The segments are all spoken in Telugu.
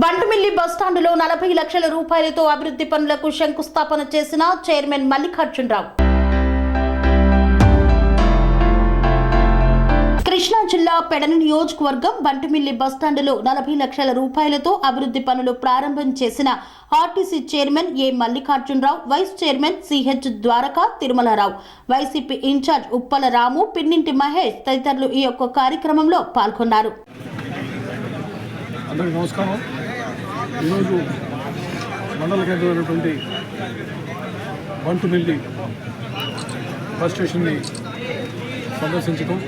బంటుమిల్లి బస్టాండులో నలభై లక్షల రూపాయలతో అభివృద్ధి పనులకు శంకుస్థాపన చేసిన చైర్మన్ మల్లికార్జునరావు. కృష్ణా జిల్లా పెడన నియోజకవర్గం బంటుమిల్లి బస్టాండులో నలభై లక్షల రూపాయలతో అభివృద్ధి పనులు ప్రారంభం చేసిన RTC chairman A Mallikarjuna Rao vice chairman CH Dwaraka Tirumala Rao YCP incharge Uppala Ramu Pinninti Mahesh తదితరులు ఈ యొక్క కార్యక్రమంలో పాల్గొన్నారు. అందరికీ నమస్కారం. ఈరోజు మండల కేంద్రమైనటువంటి బంటుమిల్లి బస్ స్టేషన్ని సందర్శించడం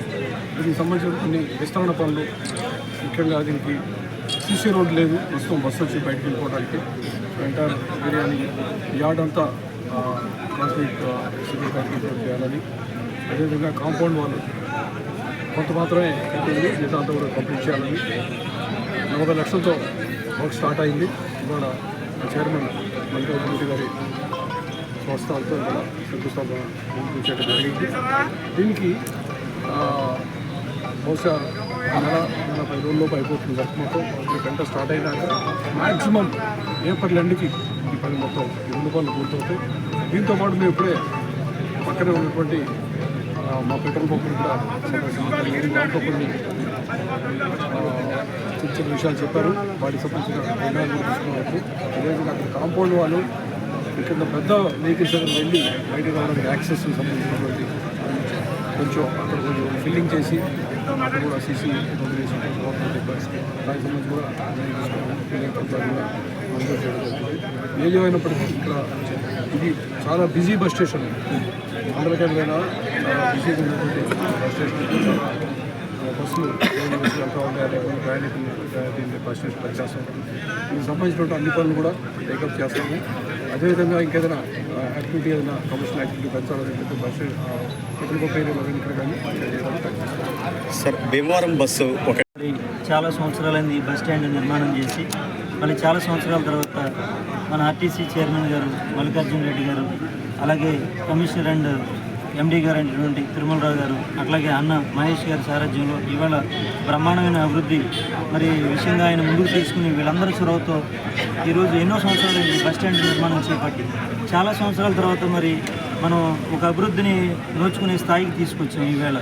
దీనికి సంబంధించిన కొన్ని విస్తరణ పనులు. ముఖ్యంగా దీనికి సీసీ రోడ్ లేదు. ప్రస్తుతం బస్సు వచ్చి బయటకు వెళ్ళిపోవడానికి. ఎంటైర్ బిర్యానీ యార్డ్ అంతా కాంక్రీట్ సిటీ కాంక్రీట్ చేయాలని. అదేవిధంగా కాంపౌండ్ వాళ్ళు కొంత మాత్రమే కట్టింది మిగతా అంతా కూడా కంప్లీట్ చేయాలని. నలభై లక్షలతో వర్క్ స్టార్ట్ అయింది. ఇవాళ చైర్మన్ మల్లికార్జున రెడ్డి గారి సంస్థలతో ఇవాళ శంకుస్థాపన చేయడం జరిగింది. దీనికి బహుశా నెల నలభై రోజుల్లోపు అయిపోతుంది వర్క్ మొత్తం. గంట స్టార్ట్ అయినాక మ్యాక్సిమం ఏప్రిల్ ఎండ్కి ఈ పని మొత్తం ఈ రెండు పనులు పూర్తవుతాయి. దీంతో పాటు మేము ఇప్పుడే పక్కనే ఉన్నటువంటి మా పెట్రోల్ పంపులు కూడా దాంట్లో కొన్ని చిన్న చిన్న విషయాలు చెప్పారు. వాటికి సంబంధించిన నిర్ణయాలు కూడా తీసుకున్నారు. అదేవిధంగా అక్కడ కాంపౌండ్ వాళ్ళు ఇక్కడ పెద్ద వెహికల్స్ దగ్గర వెళ్ళి బయట రావడానికి యాక్సెస్ సంబంధించినటువంటి కొంచెం అక్కడ కొంచెం ఫిల్లింగ్ చేసి అక్కడ కూడా సీసీ వదిలేసి దానికి సంబంధించి కూడా నిర్ణయం మంజూరు చేయడం ఏమైనప్పటికీ ఇక్కడ ఇది చాలా బిజీ బస్ స్టేషన్ అందరికైనా చాలా బిజీగా ఉన్నటువంటి బస్ స్టేషన్ బస్సులు వెళ్తూ ఉంటాయి లేకపోతే ప్రయాణికులు దీన్ని బస్ పనిచేస్తాం దీనికి సంబంధించినటువంటి అన్ని పనులు కూడా టేకప్ చేస్తాము అదేవిధంగా ఇంకేదైనా యాక్టివిటీ ఏదైనా కమర్షియల్ యాక్టివిటీ పెంచాలని బస్సు ఇక్కడ కానీ సార్ భీమవరం బస్సు ఒక చాలా సంవత్సరాలైంది ఈ బస్ స్టాండ్ నిర్మాణం చేసి మళ్ళీ చాలా సంవత్సరాల తర్వాత మన ఆర్టీసీ చైర్మన్ గారు మల్లికార్జున రెడ్డి గారు అలాగే కమిషనర్ అండ్ ఎండీ గారు అయినటువంటి తిరుమలరావు గారు అట్లాగే అన్న మహేష్ గారి సారథ్యంలో ఇవాళ బ్రహ్మాండమైన అభివృద్ధి మరి విషయంగా ఆయన ముందుకు తీసుకుని వీళ్ళందరి చొరవతో ఈరోజు ఎన్నో సంవత్సరాలు ఈ బస్ స్టాండ్ నిర్మాణం చేపట్టి చాలా సంవత్సరాల తర్వాత మరి మనం ఒక అభివృద్ధిని నోచుకునే స్థాయికి తీసుకొచ్చాం ఈవేళ.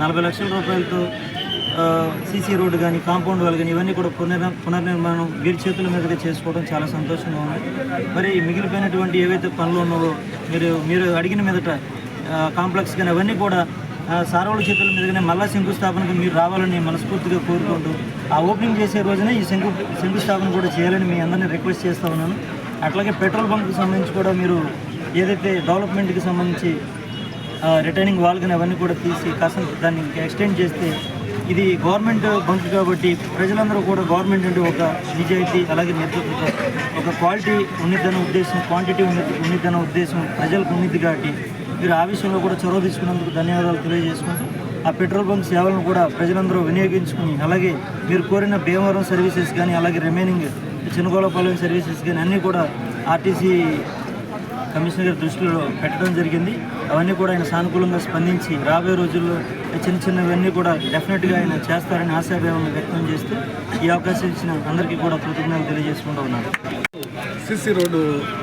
నలభై లక్షల రూపాయలతో సీసీ రోడ్డు కానీ కాంపౌండ్ వాళ్ళు కానీ ఇవన్నీ కూడా పునర్ పునర్నిర్మాణం వీరి చేతుల మీదుగా చేసుకోవడం చాలా సంతోషంగా ఉంది. మరి మిగిలిపోయినటువంటి ఏవైతే పనులు ఉన్నావో మీరు మీరు అడిగిన మీదట కాంప్లెక్స్ కానీ అవన్నీ కూడా సార్వల చేతుల మీదుగానే మళ్ళా శంకుస్థాపనకు మీరు రావాలని మనస్ఫూర్తిగా కోరుకుంటూ ఆ ఓపెనింగ్ చేసే రోజున ఈ శంకు శంకుస్థాపన కూడా చేయాలని మీ అందరినీ రిక్వెస్ట్ చేస్తూ ఉన్నాను. అట్లాగే పెట్రోల్ బంక్కి సంబంధించి కూడా మీరు ఏదైతే డెవలప్మెంట్కి సంబంధించి రిటర్నింగ్ వాల్ కానీ అవన్నీ కూడా తీసి కాస్త దాన్ని ఎక్స్టెండ్ చేస్తే ఇది గవర్నమెంట్ బంక్ కాబట్టి ప్రజలందరూ కూడా గవర్నమెంట్ అంటే ఒక నిజాయితీ అలాగే నేతృత్వం ఒక క్వాలిటీ ఉన్నదన్న ఉద్దేశం క్వాంటిటీ ఉన్నది ఉన్నదన్న ఉద్దేశం ప్రజలకు ఉన్నది కాబట్టి మీరు ఆ విషయంలో కూడా చొరవ తీసుకున్నందుకు ధన్యవాదాలు తెలియజేసుకుంటూ ఆ పెట్రోల్ బంక్ సేవలను కూడా ప్రజలందరూ వినియోగించుకుని అలాగే మీరు కోరిన భీమవరం సర్వీసెస్ కానీ అలాగే రిమైనింగ్ చిన్నగోళపాలెం సర్వీసెస్ కానీ అన్నీ కూడా ఆర్టీసీ కమిషనర్ గారి దృష్టిలో పెట్టడం జరిగింది. అవన్నీ కూడా ఆయన సానుకూలంగా స్పందించి రాబోయే రోజుల్లో చిన్న చిన్నవన్నీ కూడా డెఫినెట్గా ఆయన చేస్తారని ఆశాభావం వ్యక్తం చేస్తూ ఈ అవకాశం ఇచ్చిన అందరికీ కూడా కృతజ్ఞతలు తెలియజేసుకుంటూ ఉన్నారు సిసి రోడ్డు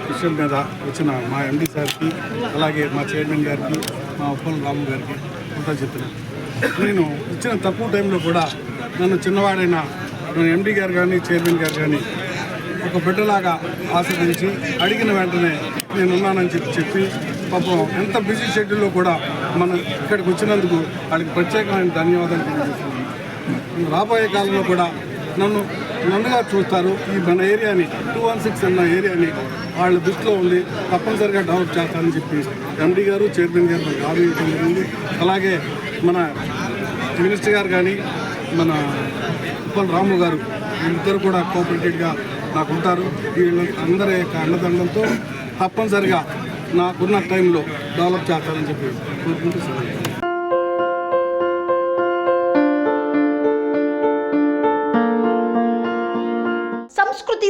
విషయం మీద వచ్చిన మా ఎండి సార్కి అలాగే మా చైర్మన్ గారికి మా ఉప్పల్ రాము గారికి అంతా చెప్తున్నాను. నేను ఇచ్చిన తక్కువ టైంలో కూడా నన్ను చిన్నవాడైన నేను ఎండి గారు కానీ చైర్మన్ గారు కానీ ఒక బిడ్డలాగా ఆశ్రయించి అడిగిన వెంటనే నేను ఉన్నానని చెప్పి చెప్పి పాపం ఎంత బిజీ షెడ్యూల్లో కూడా మనం ఇక్కడికి వచ్చినందుకు వాళ్ళకి ప్రత్యేకమైన ధన్యవాదాలు తెలియజేస్తున్నాను. రాబోయే కాలంలో కూడా నన్ను నన్నుగా చూస్తారు ఈ మన ఏరియాని టూ వన్ సిక్స్ అన్న ఏరియాని వాళ్ళ దృష్టిలో ఉంది తప్పనిసరిగా డెవలప్ చేస్తారని చెప్పి ఎండీ గారు చైర్మన్ గారు మనకు హామీ ఇవ్వడం జరిగింది. అలాగే మన మినిస్టర్ గారు కానీ మన ఉప్పల్ రాము గారు వీళ్ళిద్దరు కూడా కోఆపరేటివ్గా నాకు ఉంటారు. వీళ్ళ అందరి యొక్క అన్నదండంతో తప్పనిసరిగా నాకున్న టైంలో డెవలప్ చేస్తానని చెప్పి కోరుకుంటూ సెలవు. సంస్కృతి